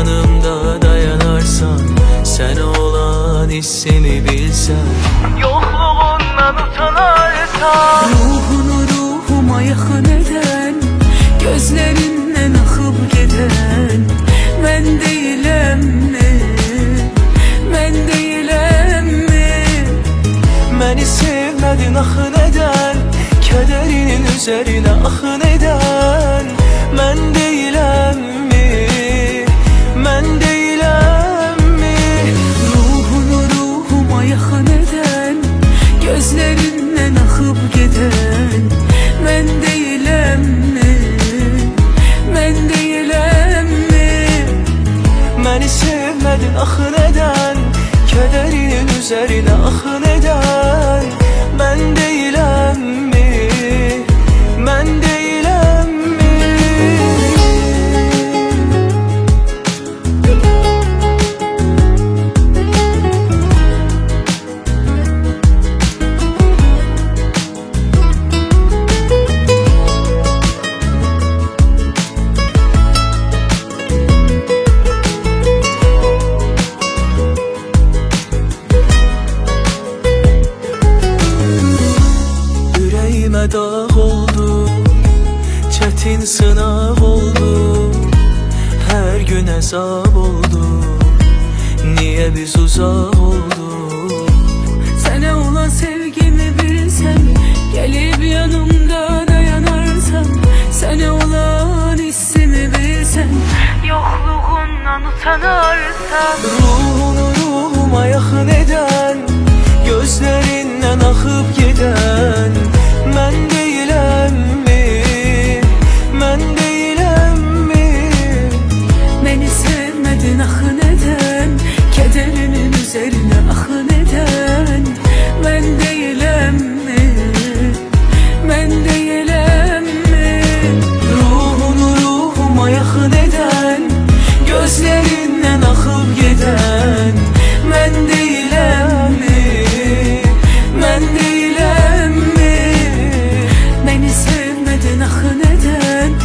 yanımda dayanarsan Sen olan hissimi bilsen Yokluğundan utanarsan Ruhunu ruhuma yakın eden Gözlerinden akıp giden Ben değilim mi? Ben değilim mi? Məni sevmədin axı nədən Kədərinin üzərinə axı nədən Gözlerinden akıp giden Ben değilim mi? Ben değilim mi? Məni sevmədin axı nədən Kədərinin üzərinə axı nədən Mən Dağ oldu Çətin sınaq oldu Hər gün əzab oldu Niyə biz uzaq olduq Sana olan sevgimi bilsen Gelip yanımda dayanarsan Sana olan hissimi bilsen Yokluğundan utanarsan Ruhunu ruhuma yaxın edən Gözlərindən axıb gedən Mən deyilənmi Mən deyilənmi Beni sevmedin akı neden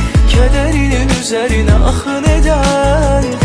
axın edən Mən deyilənmi